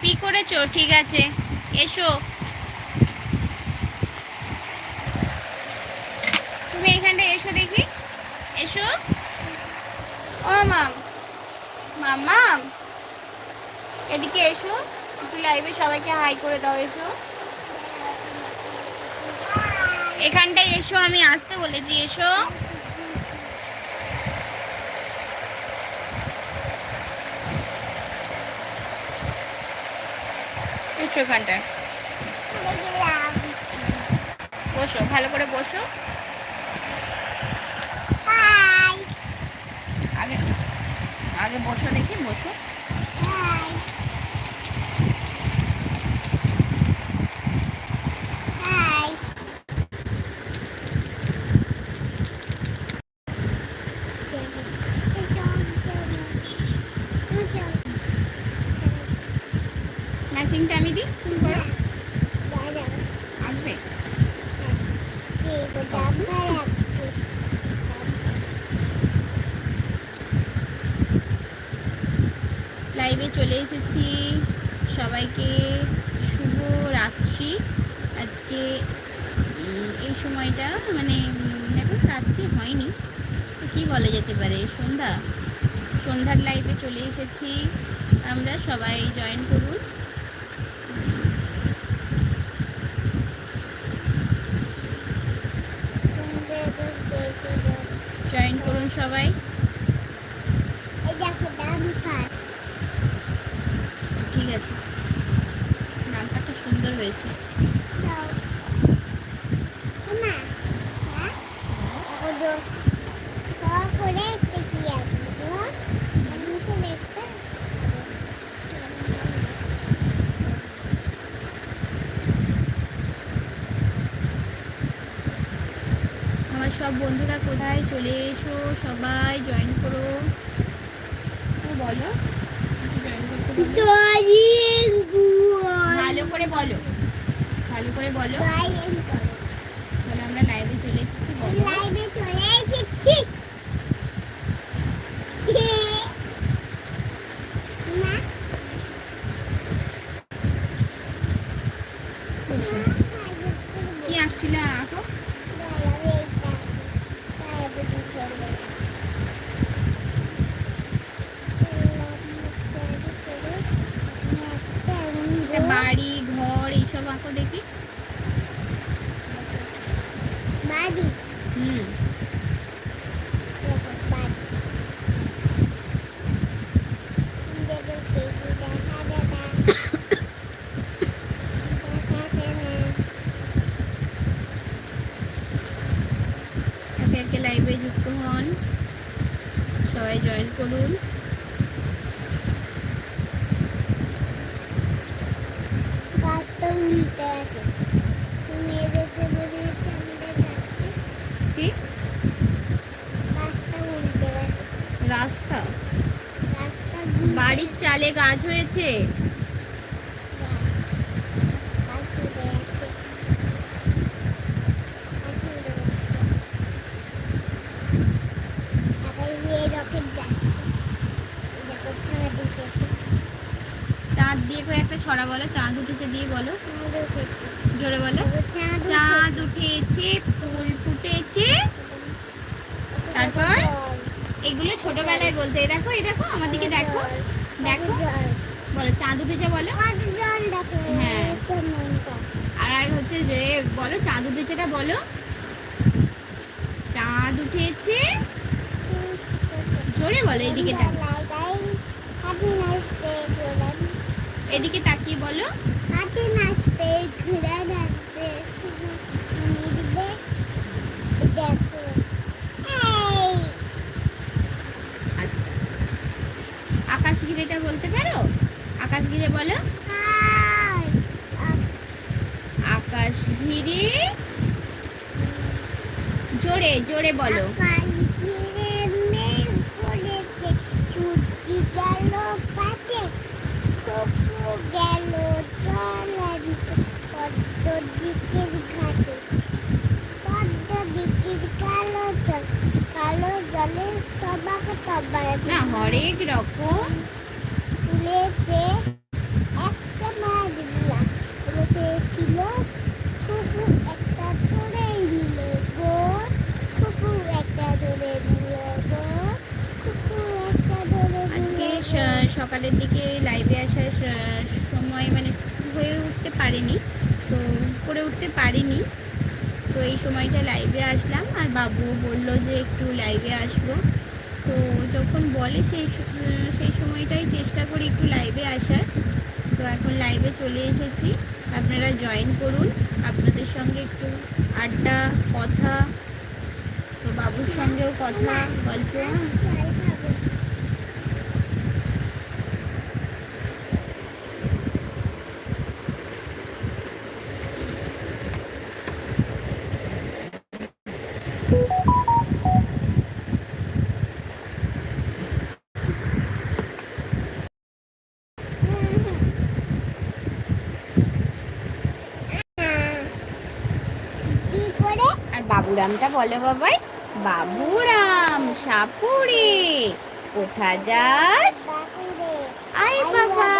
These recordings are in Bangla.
পি করেছ? ঠিক আছে, এসো। তুমি এখানটা এসো দেখি। এসো। ও, মাম। মামাম এদিকে এসো। একটু লাইভে সবাইকে হাই করে দাও, এসো। এখানটায় এসো, আমি আসতে বলেছি, এসো। এসো ওখানটায় বসো ভালো করে বসো। আগে আগে বসো দেখি বসো। ম্যাচিংটা আমি দিই? তুমি করো। লাইভে চলে এসেছি। সবাইকে শুভ রাত্রি। আজকে এই সময়টা মানে এখন রাত্রি হয়নি। কী বলা যেতে পারে? সন্ধ্যা। সন্ধ্যার লাইভে চলে এসেছি। আমরা সবাই জয়েন করুন। জয়েন করুন সবাই। ঠিক আছে। নামটা সুন্দর হয়েছে। সব বন্ধুরা কোথায়? চলে এসো সবাই জয়েন করো। ও বলো। ভালো। করে বলো। ভালো করে বলো। বলো আমরা লাইভে চলে এসেছি বলো লাইভে চলে এসেছি না বসো। কি আঁকছিলে আঁকো একটা বাড়ি ঘর এইসব আঁকো দেখি বাড়ি হুম বাড়ি দেখা দাদা একে একে লাইভে যুক্ত হন সবাই জয়েন করুন গাছটা উল্টে আছে তুমি এদেরকে বলে আমাদের গাছটা কি গাছটা উল্টে গেছে রাস্তা রাস্তা বাড়ির চালে গাছ হয়েছে? চাঁদ দিয়ে একটা ছড়া বলো? চাঁদ উঠেছে দিয়ে বলো। জোরে বলো। চাঁদ ফুল ফুটেছে। তারপর? এগুলো ছোটবেলায় বলতে দেখো, এই দেখো আমার দিকে দেখো। দেখো। বলো, চাঁদ উঠেছে বলো? হ্যাঁ। আর হচ্ছে যে, বলো, চাঁদ উঠেছেটা বলো। চাঁদ উঠেছে। জোরে বলো, এদিকে এদিকে তাকিয়ে বলো। তবাক তবাক। না হরেক রকম তুলেছে এক লাইভে আসার স- সময় মানে হয়ে উঠতে পারিনি। তো করে উঠতে পারিনি। তো এই সময়টা লাইভে আসলাম আর বাবু বলল যে একটু লাইভে আসব। তো যখন বলে সেই সেই সময়টাই চেষ্টা করি একটু লাইভে আসার। তো এখন লাইভে চলে এসেছি। আপনারা জয়েন করুন। আপনাদের সঙ্গে একটু আড্ডা, কথা, তো বাবুর সঙ্গেও কথা, গল্প জল খাব কি করে আর বাবুরামটা বলো বাবাই। বাবুরাম সাপুরে কোথা যাস। আই বাবা।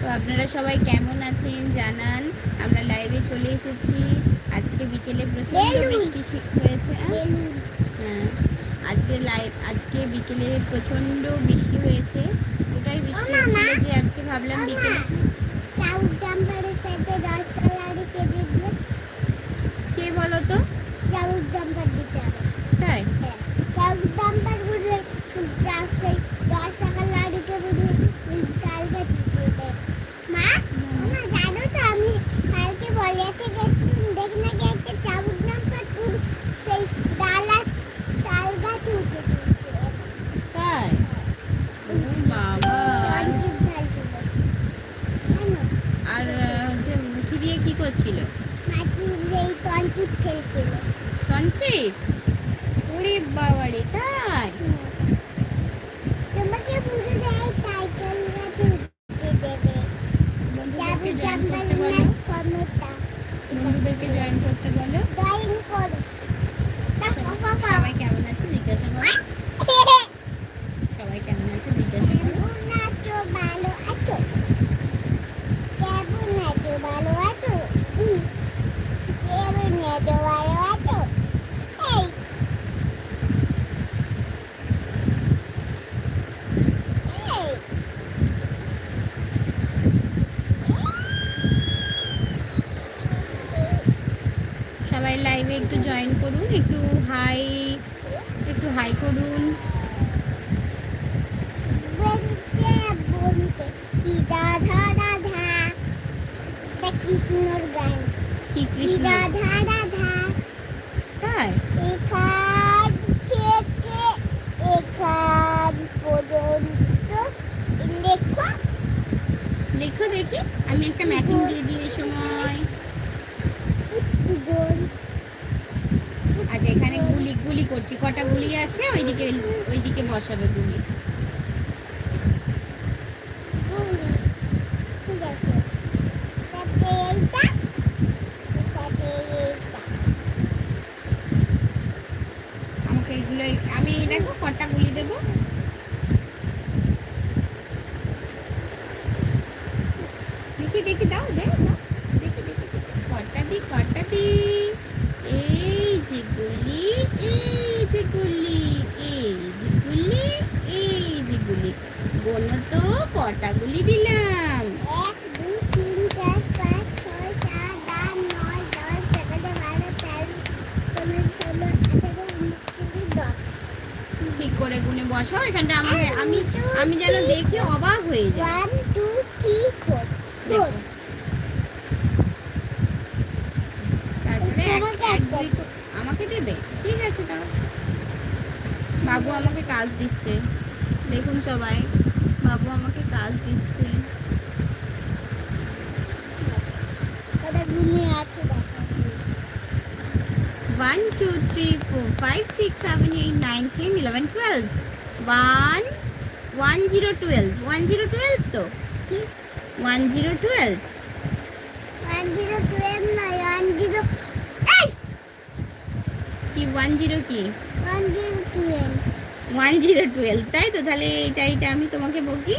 তো আপনারা সবাই কেমন আছেন জানান। আমরা লাইভে চলে এসেছি। আজকে বিকেলে প্রচণ্ড বৃষ্টি হয়েছে হ্যাঁ আজকে লাইভ আজকে বিকেলে প্রচণ্ড বৃষ্টি হয়েছে ওটাই বৃষ্টি। হচ্ছিল যে আজকে ভাবলাম বিকেলে কে বলো তো? তাই? হ্যাঁ চাউর ডাম্পার বলে সেই দশ টাকা লাড়ুকে বলে কালকে ছুটি দেবে মা মা জানো তো আমি কালকে বলেতে গেছিলাম দেখি নাকি একটা চাউর ডাম্পার পুরো সেই ডালা তাল গাছ উঠে দিয়েছে তাই ও বাবা জঞ্জিত ঢাল ছিল জানো আর আহ, হচ্ছে মুঠি দিয়ে কি করছিল মাটি এই তঞ্চিত ফেলছিল তঞ্চিত ওরে বাবারে তাই তোমাকে পুরো দেয় টাইটেল গাছে উঠতে দেবে বন্ধুদেরকে চাবি জয়েন করতে ডাম্পার বলো ক্ষমতা বন্ধুদেরকে জয়েন করতে বলো ড্রয়িং করো সবাই কেমন আছে জিজ্ঞাসা করো সবাই কেমন আছে জিজ্ঞাসা করো কেমন আছো ভালো আছো কেমন আছো ভালো আছো হুম। কেমন আছো ভালো আছো এই এই সবাই লাইভে একটু জয়েন করুন একটু হাই একটু হাই করুন। কৃষ্ণর গান। কি কৃষ্ণ সীতা ধরা ধা তাই? এখান থেকে এখান পর্যন্ত লেখো। লেখো দেখি আমি একটা ম্যাচিং দিয়ে দিই এই সময় গোল আচ্ছা এখানে গুলি গুলি করছি। কটা গুলি আছে? ওইদিকে ওইদিকে বসাবে গুলি গুলি দেখো তাতে এইটা তাতে এইটা আমাকে এগুলো আমি দেখো কটা গুলি দেবো দেখি দেখি দাও দে দাও দেখি দেখি দেখি কটা দি কটা দি এই যে গুলি এই যে গুলি এই যে গুলি এই যে গুলি গোনো তো কটা গুলি দিলাম এক দুই তিন চার পাঁচ ছয় সাত আট নয় দশ এগারো বারো তেরো পনেরো ষোলো আঠারো উনিশ কুড়ি দশ ঠিক করে গুনে বসাও এখানটা আমার আমি আমি যেন দেখি অবাক one two three four four তারপরে এক তোমাকে এক একদম। দুই আমাকে দেবে? ঠিক আছে তাও বাবু আমাকে কাজ দিচ্ছে। দেখুন সবাই বাবু আমাকে কাজ দিচ্ছে। দেখো one two three four five six seven eight nine ten eleven twelve one zero twelve one zero twelve তো? কি? One zero twelve one zero twelve নয় ওয়ান জিরো কি ওয়ান জিরো কি? One zero twelve one zero twelve তাই তো? তাহলে এটা এটা আমি তোমাকে বকি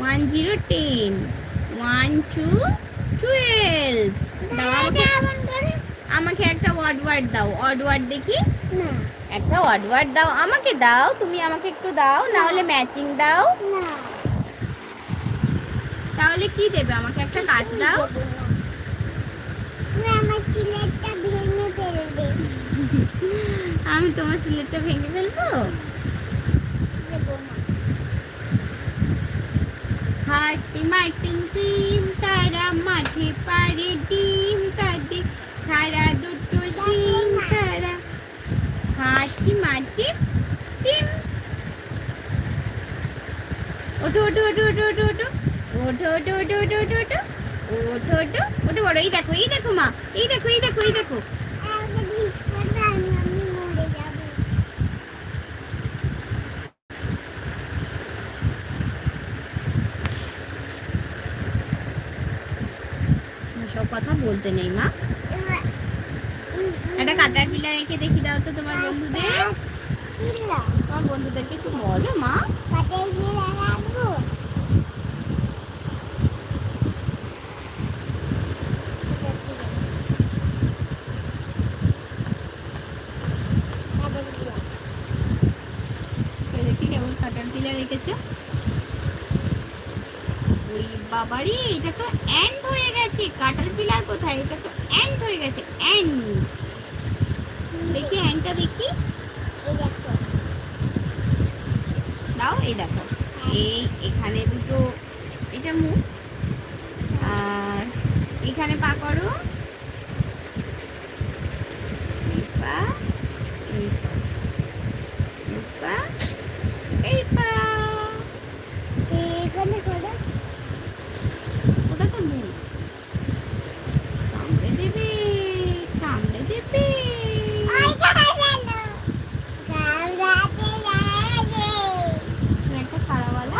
one zero ten one two twelve দাও আমাকে। একটা ওয়ার্ড ওয়ার্ড দাও। ওয়ার্ড ওয়ার্ড দেখি। না। একটা ওয়ার্ড ওয়ার্ড দাও। আমাকে দাও তুমি আমাকে একটু দাও না। হলে ম্যাচিং দাও। না। তাহলে কি দেবে? আমাকে একটা কাজ দাও। আমার চিলেটটা ভেঙে ফেলবে। আমি তোমার সিলেটটা ভেঙে ফেলব? হাটি মাটিং টিম তারা মাঠে পারে ডিম তাদের খাড়া দুটো শিং তারা হাটি মাটি টিম ওঠো ওঠো ওঠো ওঠো ওঠো ওঠো ওঠো ওঠো ওঠো ওঠো ওঠো ওঠো ওঠো ওঠো বড় এই দেখো এই দেখো মা এই দেখো এই দেখো এই দেখো সব কথা বলতে নেই মা একটা কাটার পিলা রেখে দেখি, দাও তো তোমার বন্ধুদের। তোমার বন্ধুদের কিছু বলো, মা। কেমন বাবারি, এটা তো এন্ড হয়ে গেছে। কাটার পিলার কোথায়? এটা তো এন্ড হয়ে গেছে এন্ড দেখি এন্ডটা দেখি। দাও, এই দেখো। এই এখানে দুটো, এটা মুখ। আর এখানে পা করো এই পা এই পা এই পা এই পা ওটা তো মুখ কামড়ে দেবে কামড়ে দেবে একটা খারাপওয়ালা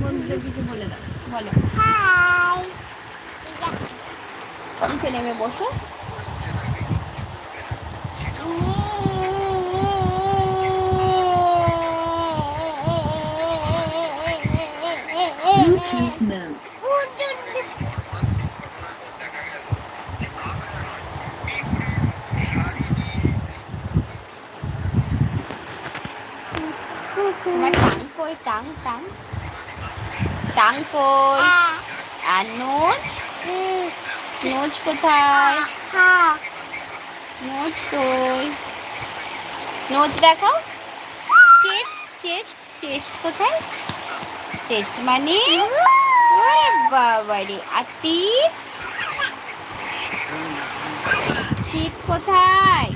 বন্ধুদের কিছু বলে দাও বলো নিচে নেমে বসো Bluetooth mode. তোমার টাং কই টাং টাং টাং কই আর নোজ নোজ কোথায়? নোজ কই? নোজ দেখো। চেস্ট চেস্ট চেস্ট কোথায়? চেস্ট মানে? ওরে বাবারে টিপ? টিপ কোথায়?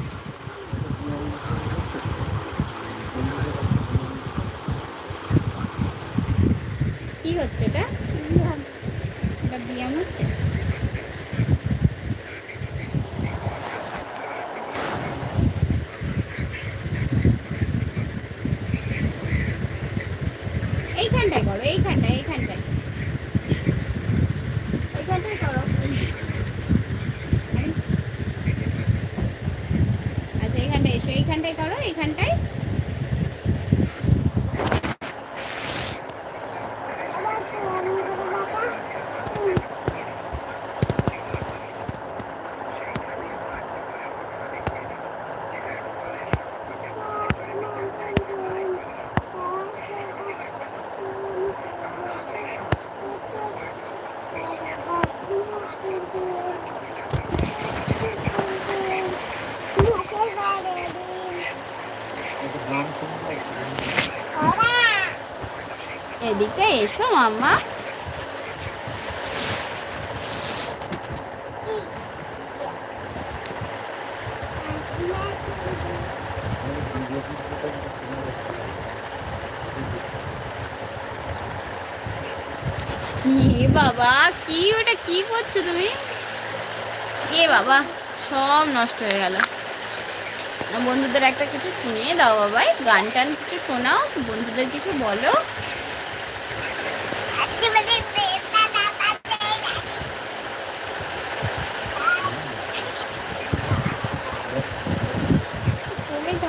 কি হচ্ছে এটা এটা ব্যায়াম হচ্ছে? এইখানটায় করো এইখানটায় এইখানটায়। এইখানটায় করো। আচ্ছা এইখানটায় এসো এইখানটায় করো এইখানটায়। এদিকে এসো, মাম্মা। এ বাবা, কি ওটা, কি করছ তুমি? এ বাবা, সব নষ্ট হয়ে গেল। বন্ধুদের একটা কিছু শুনিয়ে দাও, বাবাই। গান টান কিছু শোনাও, বন্ধুদের কিছু বলো।